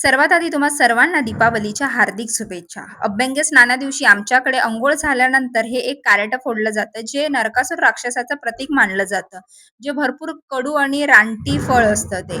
सर्वात आधी तुम्हा सर्वांना दीपावलीच्या हार्दिक शुभेच्छा. अभ्यंग स्नाना दिवशी आमच्याकडे अंघोळ झाल्यानंतर हे एक कार्याट फोडलं जातं जे नरकासूर राक्षसाचं प्रतीक मानलं जातं जे भरपूर कडू आणि रानटी फळ असतं ते.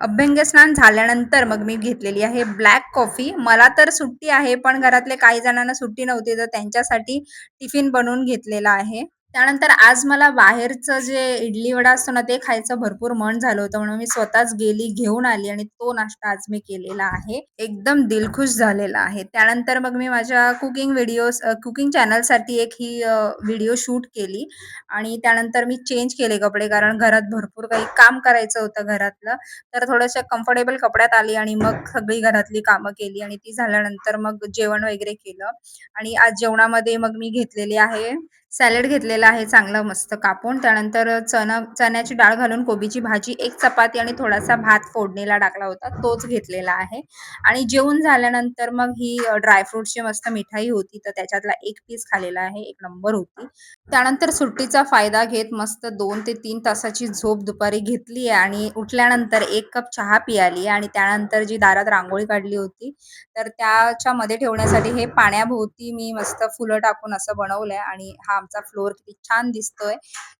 अभ्यंग स्नान झाल्यानंतर मग मी घेतलेली आहे ब्लॅक कॉफी. मला तर सुट्टी आहे पण घरातले काही जणांना सुट्टी नव्हती तर त्यांच्यासाठी टिफिन बनवून घेतलेला आहे. त्यानंतर आज मला बाहेरचं जे इडली वडा असतो ना ते खायचं भरपूर मन झालं होतं. म्हणून मी स्वतःच गेली घेऊन आली आणि तो नाश्ता आज मी केलेला आहे. एकदम दिलखुश झालेला आहे. त्यानंतर मग मी माझ्या कुकिंग व्हिडिओज कुकिंग चॅनलसाठी एक ही व्हिडिओ शूट केली. आणि त्यानंतर मी चेंज केले कपडे कारण घरात भरपूर काही काम करायचं होतं घरातलं. तर थोडंसं कम्फर्टेबल कपड्यात आली आणि मग सगळी घरातली कामं केली आणि ती झाल्यानंतर मग जेवण वगैरे केलं. आणि आज जेवणामध्ये मग मी घेतलेली आहे सॅलड घेतलेलं आहे चांगलं मस्त कापून. त्यानंतर चणा चण्याची डाळ घालून कोबीची भाजी एक चपाती आणि थोडासा भात फोडणीला टाकला होता. तोच घेतलेला आहे. आणि जेवण झाल्यानंतर मग ही ड्रायफ्रुटची मस्त मिठाई होती. तर त्याच्यातला एक पीस खालेला आहे एक नंबर होती. त्यानंतर सुट्टीचा फायदा घेत मस्त दोन ते तीन तासाची झोप दुपारी घेतली आहे आणि उठल्यानंतर एक कप चहा पियाली आणि त्यानंतर जी दारात रांगोळी काढली होती तर त्याच्या मध्ये ठेवण्यासाठी हे पाण्याभोवती मी मस्त फुलं टाकून असं बनवलंय आणि हा आमचा फ्लोअर किती छान दिसतोय.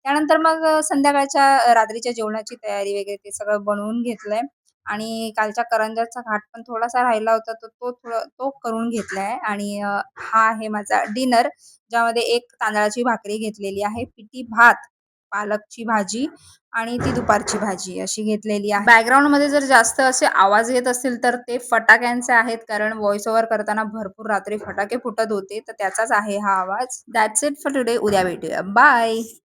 त्यानंतर मग संध्याकाळच्या रात्रीच्या जेवणाची तयारी वगैरे ते सगळं बनवून घेतलंय. आणि कालच्या करंजाचा घाट पण थोडासा राहिला होता तर तो थोडं तो करून घेतलाय. आणि हा आहे माझा डिनर ज्यामध्ये एक तांदळाची भाकरी घेतलेली आहे पिठी भात. पालकची भाजी आणि ती दुपारची भाजी अशी घेतलेली आहे. बॅकग्राऊंडमध्ये जर जास्त असे आवाज येत असतील तर ते फटाक्यांचे आहेत कारण व्हॉइस ओव्हर करताना भरपूर रात्री फटाके फुटत होते तर त्याचाच आहे हा आवाज. दॅट्स इट फॉर टुडे उद्या भेटूया. बाय